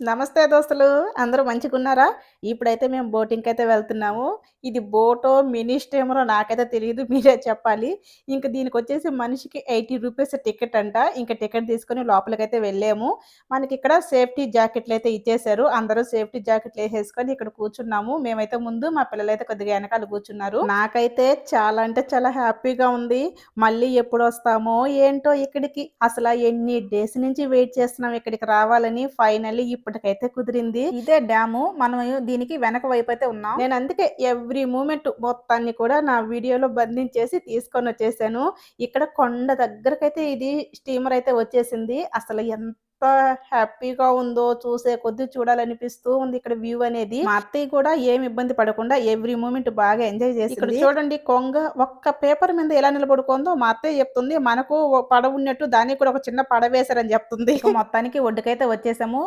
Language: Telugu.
నమస్తే దోస్తులు! అందరూ మంచిగున్నారా? ఇప్పుడైతే మేము బోటింగ్కి అయితే వెళ్తున్నాము. ఇది బోటో మినీ స్టీమరో నాకైతే తెలియదు మీరే చెప్పాలి. ఇంక దీనికి వచ్చేసి మనిషికి ఎయిటీ రూపీస్ టికెట్ అంట. ఇంకా టికెట్ తీసుకొని లోపలికైతే వెళ్ళాము. మనకి ఇక్కడ సేఫ్టీ జాకెట్లు అయితే ఇచ్చేసారు అందరూ సేఫ్టీ జాకెట్లు వేసేసుకొని ఇక్కడ కూర్చున్నాము. మేమైతే ముందు మా పిల్లలైతే కొద్దిగా వెనకాల కూర్చున్నారు. నాకైతే చాలా అంటే చాలా హ్యాపీగా ఉంది. మళ్ళీ ఎప్పుడు వస్తామో ఏంటో ఇక్కడికి. అసలు ఎన్ని డేస్ నుంచి వెయిట్ చేస్తున్నాం ఇక్కడికి రావాలని ఫైనల్లీ ఇప్పటికైతే కుదిరింది. ఇదే డ్యాము. మనం దీనికి వెనక వైపు అయితే ఉన్నాం. నేను అందుకే ఎవ్రీ మూమెంట్ మొత్తాన్ని కూడా నా వీడియోలో బంధించేసి తీసుకొని వచ్చేసాను. ఇక్కడ కొండ దగ్గరకైతే ఇది స్టీమర్ అయితే వచ్చేసింది. అసలు ఎంత హ్యాపీగా ఉందో చూసే కొద్ది చూడాలనిపిస్తూ ఉంది ఇక్కడ వ్యూ అనేది. మా అత్తయ్య కూడా ఏం ఇబ్బంది పడకుండా ఎవ్రీ మూమెంట్ బాగా ఎంజాయ్ చేసి ఇక్కడ చూడండి కొంగ ఒక్క పేపర్ మీద ఎలా నిలబడుకుందో మా అత్తయ్య చెప్తుంది. మనకు పడవ ఉన్నట్టు దానికి కూడా ఒక చిన్న పడవ వేశారని చెప్తుంది మొత్తానికి ఒడ్డుకైతే వచ్చేసాము.